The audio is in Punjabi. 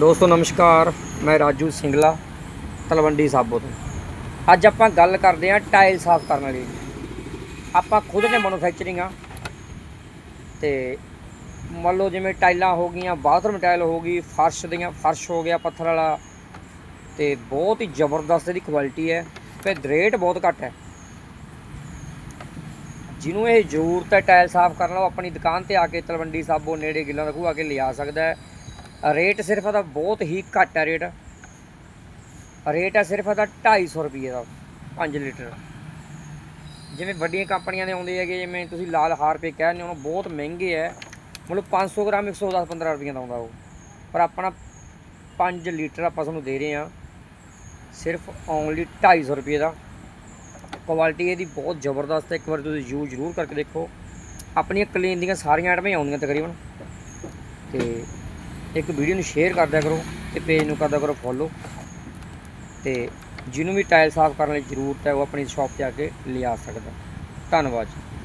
ਦੋਸਤੋ, ਨਮਸਕਾਰ। ਮੈਂ ਰਾਜੂ ਸਿੰਗਲਾ, ਤਲਵੰਡੀ ਸਾਬੋ ਤੋਂ। ਅੱਜ ਆਪਾਂ ਗੱਲ ਕਰਦੇ ਹਾਂ ਟਾਇਲ ਸਾਫ਼ ਕਰਨ ਵਾਲੀ। ਆਪਾਂ ਖੁਦ ਨੇ ਮੈਨੂਫੈਕਚਰਿੰਗ ਆ। ਤੇ ਮੰਨ ਲਓ ਜਿਵੇਂ ਟਾਈਲਾਂ ਹੋ ਗਈਆਂ ਬਾਥਰੂਮ ਟਾਇਲ ਹੋ ਗਈ, ਫਰਸ਼ ਦੀਆਂ, ਫਰਸ਼ ਹੋ ਗਿਆ ਪੱਥਰ ਵਾਲਾ। ਤੇ ਬਹੁਤ ਹੀ ਜ਼ਬਰਦਸਤ ਇਹਦੀ ਕੁਆਲਿਟੀ ਹੈ ਤੇ ਰੇਟ ਬਹੁਤ ਘੱਟ ਹੈ। ਜਿਹਨੂੰ ਇਹ ਜ਼ਰੂਰਤ ਹੈ ਟਾਇਲ ਸਾਫ਼ ਕਰਨ ਵਾਲਾ ਉਹ ਆਪਣੀ ਦੁਕਾਨ ਤੇ ਆ ਕੇ ਤਲਵੰਡੀ ਸਾਬੋ ਨੇੜੇ ਗਿੱਲਾਂ ਦਾ ਖੂਹ ਆ ਕੇ ਲਿਆ ਸਕਦਾ ਹੈ। ਰੇਟ ਸਿਰਫ ਇਹਦਾ ਬਹੁਤ ਹੀ ਘੱਟ ਹੈ ਰੇਟ। ਰੇਟ ਹੈ ਸਿਰਫ ਇਹਦਾ 250 ਰੁਪਏ ਦਾ 5 ਲੀਟਰ। ਜਿਵੇਂ ਵੱਡੀਆਂ ਕੰਪਨੀਆਂ ਦੇ ਆਉਂਦੇ ਹੈਗੇ, ਜਿਵੇਂ ਤੁਸੀਂ ਲਾਲ ਹਾਰ ਰੁਪਏ ਕਹਿੰਦੇ ਹੋ ਬਹੁਤ ਮਹਿੰਗੇ ਹੈ ਮਤਲਬ 500 ਗ੍ਰਾਮ 110 15 ਰੁਪਏ ਦਾ ਆਉਂਦਾ ਉਹ। ਪਰ ਆਪਣਾ 5 ਲੀਟਰ ਆਪਾਂ ਤੁਹਾਨੂੰ ਦੇ ਰਹੇ ਹਾਂ, ਸਿਰਫ ਓਨਲੀ 250 ਰੁਪਏ ਦਾ। ਕੁਆਲਿਟੀ ਇਹਦੀ ਬਹੁਤ ਜ਼ਬਰਦਸਤ ਹੈ, ਇੱਕ ਵਾਰ ਤੁਸੀਂ ਯੂਜ਼ ਜ਼ਰੂਰ ਕਰਕੇ ਦੇਖੋ। ਆਪਣੀਆਂ ਕਲੀਨ ਦੀਆਂ ਸਾਰੀਆਂ ਆਈਟਮਾਂ ਹੀ ਆਉਂਦੀਆਂ ਤਕਰੀਬਨ। ਤੇ ਇੱਕ ਵੀਡੀਓ ਨੂੰ ਸ਼ੇਅਰ ਕਰ ਕਰੋ ਤੇ ਪੇਜ ਨੂੰ ਕਰਦਾ ਕਰੋ ਫੋਲੋ ਤੇ ਜਿਹਨੂੰ ਵੀ ਟਾਇਲ ਸਾਫ਼ ਕਰਨ ਲਈ ਜ਼ਰੂਰਤ ਹੈ, ਉਹ ਆਪਣੀ ਸ਼ਾਪ ਤੇ ਆ ਕੇ ਲਿਆ ਸਕਦਾ। ਧੰਨਵਾਦ ਜੀ।